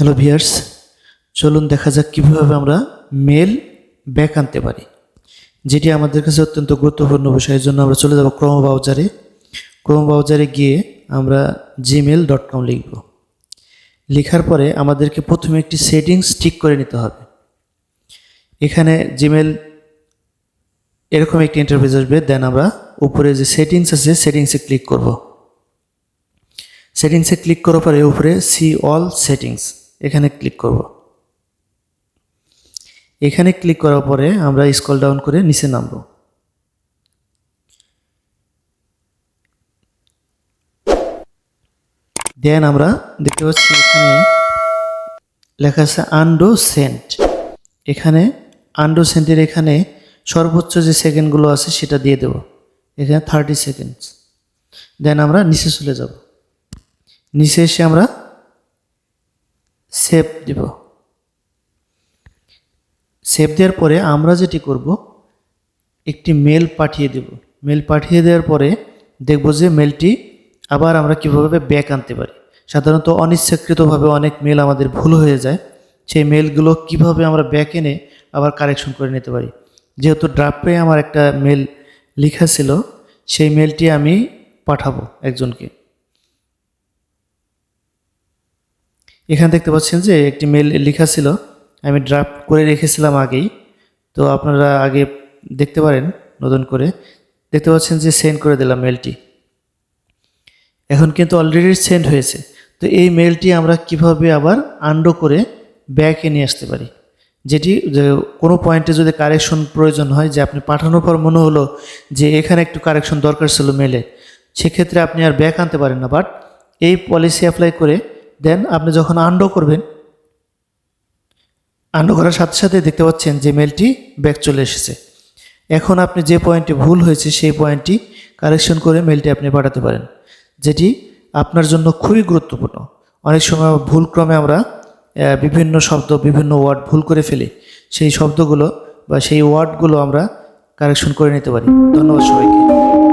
Hello viewers চলুন দেখা যাক কীভাবে আমরা মেল ব্যাক আনতে পারি। যেটি আমাদের কাছে অত্যন্ত গুরুত্বপূর্ণ বিষয়, এর জন্য আমরা চলে যাব ক্রোম ব্রাউজারে ক্রোম ব্রাউজারে গিয়ে আমরা জিমেল ডট কম লিখব। লেখার পরে আমাদেরকে প্রথমে একটি সেটিংস ঠিক করে নিতে হবে। এখানে জিমেল এরকম একটি ইন্টারফেস আসবে দেন আমরা উপরে যে সেটিংস আছে সেটিংসে ক্লিক করব। সেটিংসে ক্লিক করার পরে উপরে সি অল সেটিংস এখানে ক্লিক করব। এখানে ক্লিক করার পরে আমরা স্কল ডাউন করে নিচে নামবো। দেন আমরা দেখতে পাচ্ছি এখানে লেখা আছে আন্ডো সেন্ট এখানে আন্ডো সেন্টের এখানে সর্বোচ্চ যে সেকেন্ডগুলো আছে সেটা দিয়ে দেব। এখানে থার্টি সেকেন্ডস দেন আমরা নিচে চলে যাব। নিচে এসে আমরা সেভ দিব। সেভ দেওয়ার পরে আমরা যেটি করব, একটি মেল পাঠিয়ে দেব। মেল পাঠিয়ে দেওয়ার পরে দেখব যে মেলটি আবার আমরা কীভাবে ব্যাক আনতে পারি। সাধারণত অনিচ্ছাকৃতভাবে অনেক মেল আমাদের ভুল হয়ে যায়। সেই মেলগুলো কীভাবে আমরা ব্যাক এনে আবার কারেকশন করে নিতে পারি। যেহেতু ড্রাফটে আমার একটা মেল লেখা ছিল, সেই মেলটি আমি পাঠাবো একজনকে। এখানে দেখতে পাচ্ছেন যে একটি মেল লেখা ছিল, আমি ড্রাফট করে রেখেছিলাম আগেই। তো আপনারা আগে দেখতে পারেন নতুন করে। দেখতে পাচ্ছেন যে সেন্ড করে দিলাম মেলটি এখন কিন্তু অলরেডি সেন্ড হয়েছে। তো এই মেলটি আমরা কীভাবে আবার আন্ডো করে ব্যাকে নিয়ে আসতে পারি? যেটি কোনো পয়েন্টে যদি কারেকশন প্রয়োজন হয়, যে আপনি পাঠানোর পর মনে হলো যে এখানে একটু কারেকশন দরকার ছিল মেলে সেক্ষেত্রে আপনি আর ব্যাক আনতে পারেন না। বাট এই পলিসি অ্যাপ্লাই করে দেন আপনি যখন আন্ডো করবেন আন্ডো করার সাথে সাথে দেখতে পাচ্ছেন যে মেলটি ব্যাক চলে এসেছে। এখন আপনি যে পয়েন্টে ভুল হয়েছে, সেই পয়েন্টটি কারেকশন করে মেলটি আপনি পাঠাতে পারেন, যেটি আপনার জন্য খুবই গুরুত্বপূর্ণ। অনেক সময় ভুলক্রমে আমরা বিভিন্ন শব্দ, বিভিন্ন ওয়ার্ড ভুল করে ফেলি, সেই শব্দগুলো বা সেই ওয়ার্ডগুলো আমরা কারেকশন করে নিতে পারি। ধন্যবাদ সবাইকে।